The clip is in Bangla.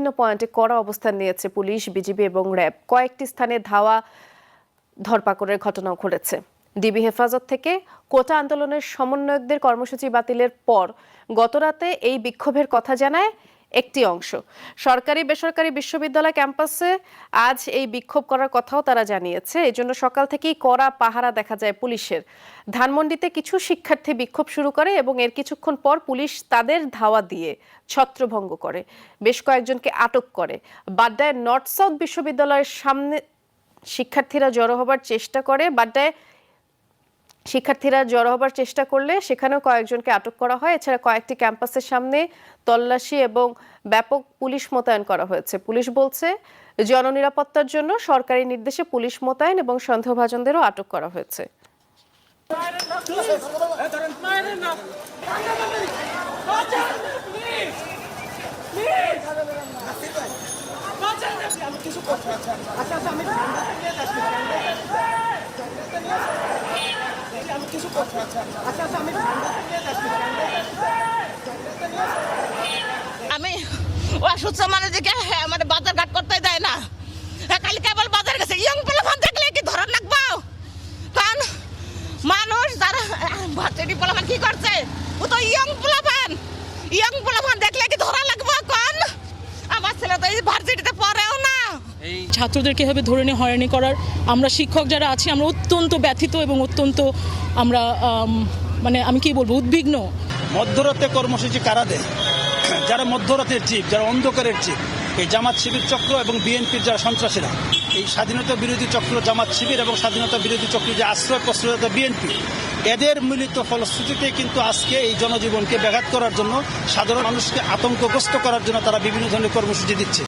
বিভিন্ন পয়েন্টে কড়া অবস্থান নিয়েছে পুলিশ, বিজিবি এবং র্যাব। কয়েকটি স্থানে ধাওয়া, ধরপাকড়ের ঘটনাও ঘটেছে। ডিবি হেফাজত থেকে কোটা আন্দোলনের সমন্বয়কদের কর্মসূচি বাতিলের পর গতরাতে এই বিক্ষোভের কথা জানায় একটি অংশ। সরকারি, বেসরকারি বিশ্ববিদ্যালয় ক্যাম্পাসে আজ এই বিক্ষোভ করার কথাও তারা জানিয়েছে। এই জন্য সকাল থেকেই কড়া পাহারা দেখা যায় পুলিশের। ধানমন্ডিতে কিছু শিক্ষার্থী বিক্ষোভ শুরু করে এবং এর কিছুক্ষণ পর পুলিশ তাদের ধাওয়া দিয়ে ছত্রভঙ্গ করে। বেশ কয়েকজনকে আটক করে। বাড্ডায় নর্থ সাউথ বিশ্ববিদ্যালয়ের সামনে শিক্ষার্থীরা জড়ো হবার চেষ্টা করে। বাড্ডায় শিক্ষার্থীরা জড়ো হবার চেষ্টা করলে সেখানেও কয়েকজনকে আটক করা হয়। এছাড়া কয়েকটি ক্যাম্পাসের সামনে তল্লাশি এবং ব্যাপক পুলিশ মোতায়েন করা হয়েছে। পুলিশ বলছে, জননিরাপত্তার জন্য সরকারি নির্দেশে পুলিশ মোতায়েন এবং সন্দেহভাজনদেরও আটক করা হয়েছে। আচ্ছা আচ্ছা আমি ও অসুস্থ মানুষকে মানে বাজার ঘাট করতে দেয় না। হ্যাঁ, কালি কেবল বাজার গেছে। ইয়ং পোলাপান দেখলে কি ধরার লাগবো? কারণ মানুষ যারা ভার্সিটি পোলাপান কি করছে? ও তো ইয়ং পোলাপান ইয়ং পোলাপান দেখলে কি ধরা লাগবো? কোন আমার ছেলে তো এই ভার্সিটিতে ছাত্রদেরকে এভাবে ধরে নিয়ে হয়রানি করার, আমরা শিক্ষক যারা আছি, আমরা অত্যন্ত ব্যথিত এবং অত্যন্ত, আমরা মানে আমি কি বলব, উদ্বিগ্ন। মধ্যরাতে কর্মসূচি কারা দেয়? যারা মধ্যরাতের চিফ যারা অন্ধকারের চিফ এই জামাত শিবির চক্র এবং বিএনপির যারা সন্ত্রাসীরা, এই স্বাধীনতা বিরোধী চক্র, জামাত শিবির এবং স্বাধীনতা বিরোধী চক্র যে আশ্রয় প্রশ্রয়তা বিএনপি, এদের মিলিত ফলশ্রুতিতে কিন্তু আজকে এই জনজীবনকে ব্যাঘাত করার জন্য সাধারণ মানুষকে আতঙ্কগ্রস্ত করার জন্য তারা বিভিন্ন ধরনের কর্মসূচি দিচ্ছে।